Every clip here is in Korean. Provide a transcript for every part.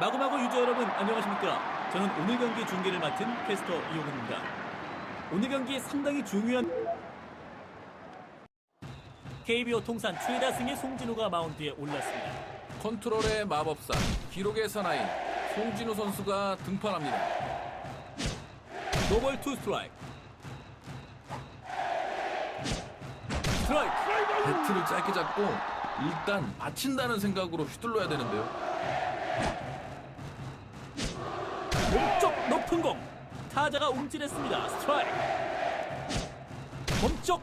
마구마구 유저 여러분 안녕하십니까? 저는 오늘 경기 중계를 맡은 캐스터 이용훈입니다. 오늘 경기 상당히 중요한 KBO 통산 최다 승의 송진우가 마운드에 올랐습니다. 컨트롤의 마법사, 기록의 사나이 송진우 선수가 등판합니다. 노벌 투 스트라이크. 스트라이크. 배트를 짧게 잡고 일단 맞힌다는 생각으로 휘둘러야 되는데요. 몸쪽 높은 공. 타자가 움찔했습니다. 스트라이크. 몸쪽.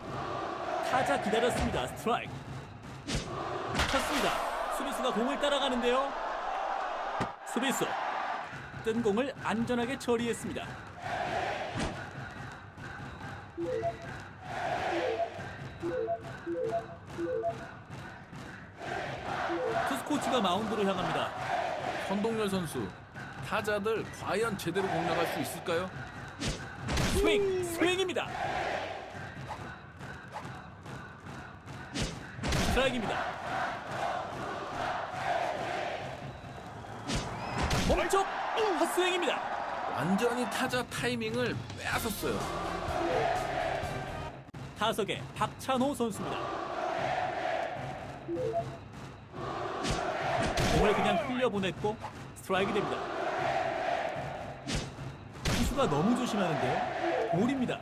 타자 기다렸습니다. 스트라이크. 쳤습니다. 수비수가 공을 따라가는데요. 수비수. 뜬 공을 안전하게 처리했습니다. 투수 코치가 마운드로 향합니다. 선동열 선수, 타자들 과연 제대로 공략할 수 있을까요? 스윙, 스윙입니다. 스트라이크입니다. 몸쪽 헛스윙입니다. 완전히 타자 타이밍을 빼앗았어요. 타석의 박찬호 선수입니다. 공을 그냥 흘려보냈고 스트라이크 됩니다. 투수가 너무 조심하는데요. 볼입니다.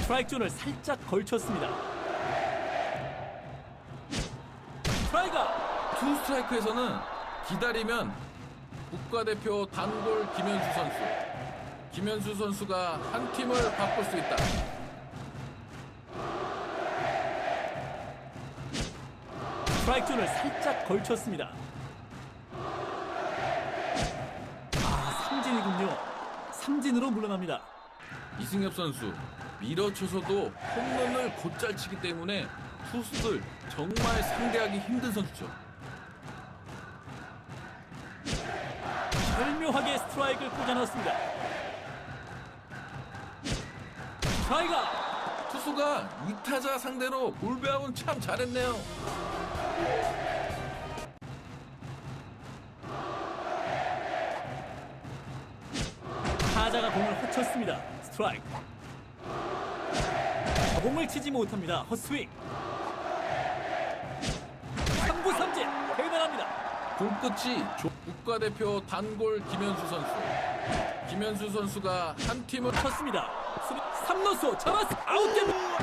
스트라이크 존을 살짝 걸쳤습니다. 스트라이크! 투 스트라이크에서는 기다리면 국가대표 단골 김현수 선수. 김현수 선수가 한 팀을 바꿀 수 있다. 스트라이크 존을 살짝 걸쳤습니다. 삼진으로 물러납니다. 이승엽 선수 밀어쳐서도 홈런을 곧잘 치기 때문에 투수들 정말 상대하기 힘든 선수죠. 절묘하게 스트라이크를 꽂아 넣었습니다. 스트라이크! 투수가 이타자 상대로 볼배합은 참 잘했네요. 타자가 공을 헛쳤습니다. 스트라이크. 공을 치지 못합니다. 헛스윙. 3구 삼진 대단합니다. 공끝이 조- 국가대표 단골 김현수 선수. 김현수 선수가 한 팀을 쳤습니다. 수비 3루수 잡았어. 아웃됩니다.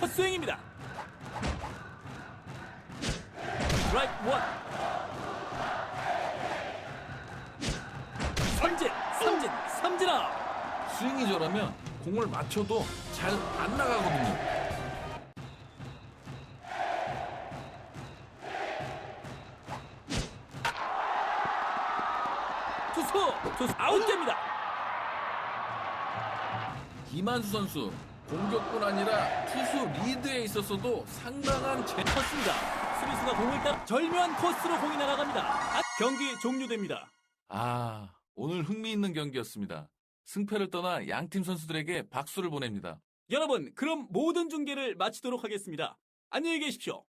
헛스윙입니다. 스트라이크 원. 삼진, 삼진, 삼진아. 스윙이 저라면 공을 맞춰도 잘 안 나가거든요. 투수, 투수 아웃됩니다. 김한수 선수 공격뿐 아니라 투수 리드에 있어서도 상당한 재... 쳤습니다. 수비수가 공을 따라 절묘한 코스로 공이 날아갑니다. 아, 경기 종료됩니다. 아, 오늘 흥미있는 경기였습니다. 승패를 떠나 양팀 선수들에게 박수를 보냅니다. 여러분, 그럼 모든 중계를 마치도록 하겠습니다. 안녕히 계십시오.